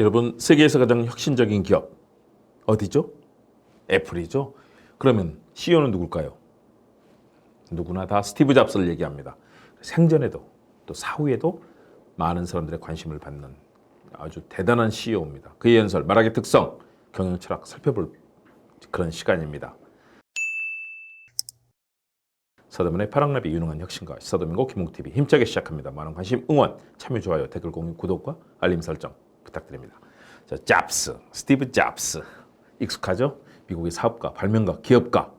여러분 세계에서 가장 혁신적인 기업 어디죠? 애플이죠. 그러면 CEO는 누굴까요? 누구나 다 스티브 잡스를 얘기합니다. 생전에도 또 사후에도 많은 사람들의 관심을 받는 아주 대단한 CEO입니다. 그의 연설, 말하기 특성, 경영 철학 살펴볼 그런 시간입니다. 서대문의 파랑나비 유능한 혁신가 서대문고 김웅TV 힘차게 시작합니다. 많은 관심, 응원, 참여, 좋아요, 댓글 공유, 구독과 알림 설정 부탁드립니다. 자, 잡스, 스티브 잡스 익숙하죠? 미국의 사업가, 발명가, 기업가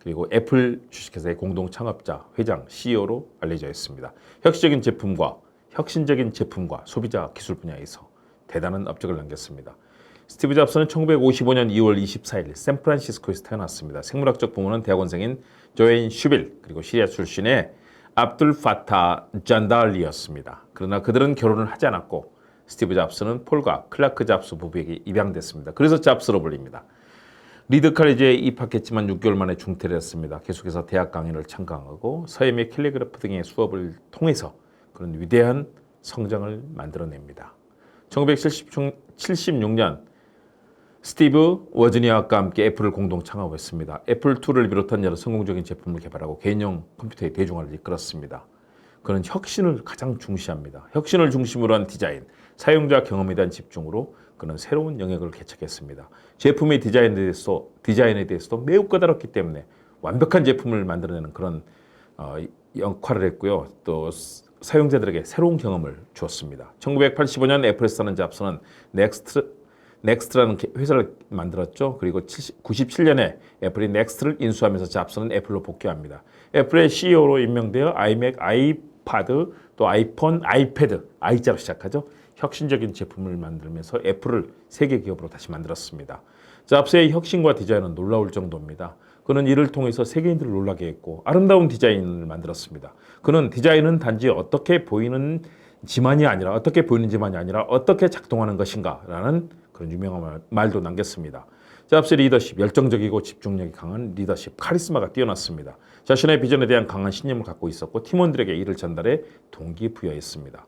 그리고 애플 주식회사의 공동 창업자, 회장, CEO로 알려져 있습니다. 혁신적인 제품과 혁신적인 제품과 소비자 기술 분야에서 대단한 업적을 남겼습니다. 스티브 잡스는 1955년 2월 24일 샌프란시스코에서 태어났습니다. 생물학적 부모는 대학원생인 조앤 슈빌 그리고 시리아 출신의 압둘 파타 잔달리였습니다. 그러나 그들은 결혼을 하지 않았고 스티브 잡스는 폴과 클라크 잡스 부부에게 입양됐습니다. 그래서 잡스로 불립니다. 리드 칼리지에 입학했지만 6개월 만에 중퇴를 했습니다. 계속해서 대학 강의를 참가하고 서예미 캘리그래프 등의 수업을 통해서 그런 위대한 성장을 만들어냅니다. 1976년 스티브 워즈니아와 함께 애플을 공동 창업했습니다. 애플2를 비롯한 여러 성공적인 제품을 개발하고 개인용 컴퓨터의 대중화를 이끌었습니다. 그는 혁신을 가장 중시합니다. 혁신을 중심으로 한 디자인, 사용자 경험에 대한 집중으로 그는 새로운 영역을 개척했습니다. 제품의 디자인에 대해서 디자인에 대해서도 매우 까다롭기 때문에 완벽한 제품을 만들어내는 그런 어, 역할을 했고요. 또 사용자들에게 새로운 경험을 주었습니다. 1985년 애플에서 사는 잡스는 넥스트 넥스트라는 회사를 만들었죠. 그리고 70, 97년에 애플이 넥스트를 인수하면서 잡스는 애플로 복귀합니다. 애플의 CEO로 임명되어 아이맥, 아이 파드, 또 아이폰, 아이패드, I자로 시작하죠. 혁신적인 제품을 만들면서 애플을 세계 기업으로 다시 만들었습니다. 잡스의 혁신과 디자인은 놀라울 정도입니다. 그는 이를 통해서 세계인들을 놀라게 했고 아름다운 디자인을 만들었습니다. 그는 디자인은 단지 어떻게 보이는 지만이 아니라 어떻게 보이는 지만이 아니라 어떻게 작동하는 것인가라는 그런 유명한 말도 남겼습니다. 잡스의 리더십, 열정적이고 집중력이 강한 리더십, 카리스마가 뛰어났습니다. 자신의 비전에 대한 강한 신념을 갖고 있었고 팀원들에게 이를 전달해 동기부여했습니다.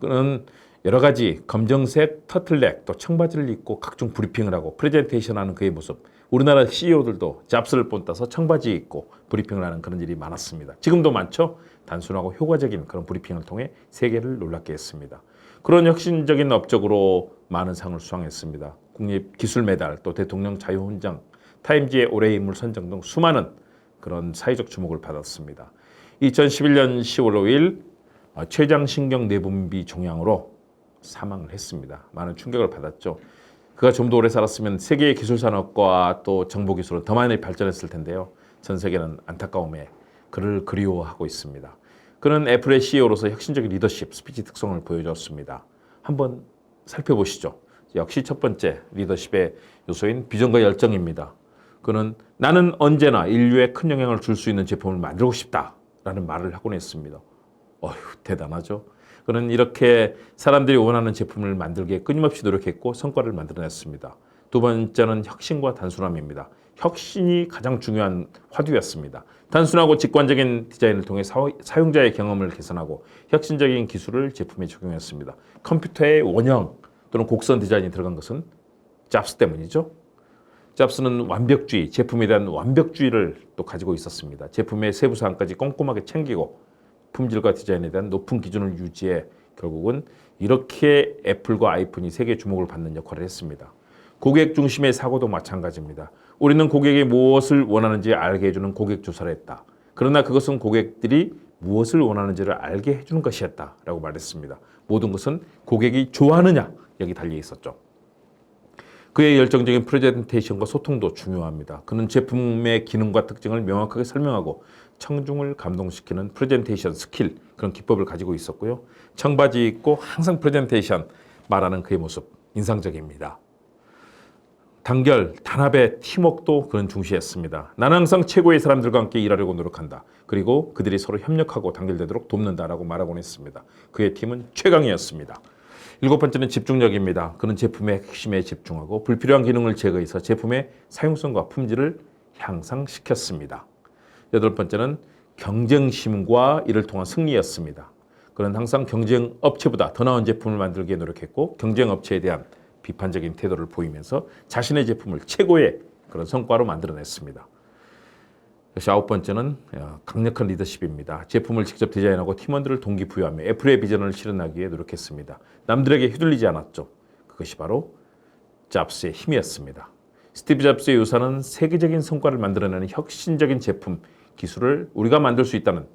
그는 여러 가지 검정색 터틀넥 또 청바지를 입고 각종 브리핑을 하고 프레젠테이션하는 그의 모습 우리나라 CEO들도 잡스를 본따서 청바지 입고 브리핑을 하는 그런 일이 많았습니다. 지금도 많죠. 단순하고 효과적인 그런 브리핑을 통해 세계를 놀랍게 했습니다. 그런 혁신적인 업적으로 많은 상을 수상했습니다. 국립 기술 메달, 또 대통령 자유훈장, 타임지의 올해의 인물 선정 등 수많은 그런 사회적 주목을 받았습니다. 2011년 10월 5일 어, 췌장신경 내분비 종양으로 사망을 했습니다. 많은 충격을 받았죠. 그가 좀 더 오래 살았으면 세계의 기술 산업과 또 정보 기술은 더 많이 발전했을 텐데요. 전 세계는 안타까움에 그를 그리워하고 있습니다. 그는 애플의 CEO로서 혁신적인 리더십, 스피치 특성을 보여줬습니다. 한번 살펴보시죠. 역시 첫 번째 리더십의 요소인 비전과 열정입니다. 그는 나는 언제나 인류에 큰 영향을 줄 수 있는 제품을 만들고 싶다라는 말을 하곤 했습니다. 어휴, 대단하죠. 그는 이렇게 사람들이 원하는 제품을 만들기에 끊임없이 노력했고 성과를 만들어냈습니다. 두 번째는 혁신과 단순함입니다. 혁신이 가장 중요한 화두였습니다. 단순하고 직관적인 디자인을 통해 사용자의 경험을 개선하고 혁신적인 기술을 제품에 적용했습니다. 컴퓨터의 원형 또는 곡선 디자인이 들어간 것은 잡스 때문이죠. 잡스는 완벽주의, 제품에 대한 완벽주의를 또 가지고 있었습니다. 제품의 세부 사항까지 꼼꼼하게 챙기고 품질과 디자인에 대한 높은 기준을 유지해 결국은 이렇게 애플과 아이폰이 세계 주목을 받는 역할을 했습니다. 고객 중심의 사고도 마찬가지입니다. 우리는 고객이 무엇을 원하는지 알게 해주는 고객 조사를 했다. 그러나 그것은 고객들이 무엇을 원하는지를 알게 해주는 것이었다라고 말했습니다. 모든 것은 고객이 좋아하느냐 여기 달려 있었죠. 그의 열정적인 프레젠테이션과 소통도 중요합니다. 그는 제품의 기능과 특징을 명확하게 설명하고 청중을 감동시키는 프레젠테이션 스킬 그런 기법을 가지고 있었고요. 청바지 입고 항상 프레젠테이션 말하는 그의 모습 인상적입니다. 단결, 단합의 팀워크도 그는 중시했습니다. 나는 항상 최고의 사람들과 함께 일하려고 노력한다. 그리고 그들이 서로 협력하고 단결되도록 돕는다라고 말하곤 했습니다. 그의 팀은 최강이었습니다. 일곱 번째는 집중력입니다. 그는 제품의 핵심에 집중하고 불필요한 기능을 제거해서 제품의 사용성과 품질을 향상시켰습니다. 여덟 번째는 경쟁심과 이를 통한 승리였습니다. 그는 항상 경쟁 업체보다 더 나은 제품을 만들기에 노력했고 경쟁 업체에 대한 비판적인 태도를 보이면서 자신의 제품을 최고의 그런 성과로 만들어냈습니다. 그래서 아홉 번째는 어, 강력한 리더십입니다. 제품을 직접 디자인하고 팀원들을 동기부여하며 애플의 비전을 실현하기 위해 노력했습니다. 남들에게 휘둘리지 않았죠. 그것이 바로 잡스의 힘이었습니다. 스티브 잡스의 유산은 세계적인 성과를 만들어내는 혁신적인 제품 기술을 우리가 만들 수 있다는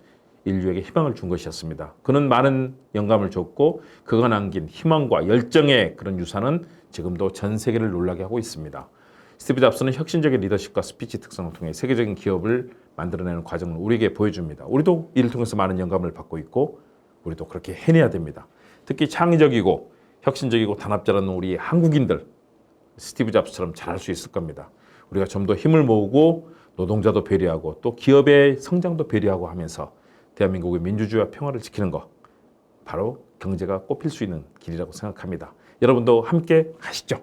인류에게 희망을 준 것이었습니다. 그는 많은 영감을 줬고 그가 남긴 희망과 열정의 그런 유산은 지금도 전 세계를 놀라게 하고 있습니다. 스티브 잡스는 혁신적인 리더십과 스피치 특성을 통해 세계적인 기업을 만들어내는 과정을 우리에게 보여줍니다. 우리도 이를 통해서 많은 영감을 받고 있고 우리도 그렇게 해내야 됩니다. 특히 창의적이고 혁신적이고 단합자라는 우리 한국인들 스티브 잡스처럼 잘할 수 있을 겁니다. 우리가 좀 더 힘을 모으고 노동자도 배려하고 또 기업의 성장도 배려하고 하면서 대한민국의 민주주의와 평화를 지키는 것 바로 경제가 꽃필 수 있는 길이라고 생각합니다. 여러분도 함께 하시죠.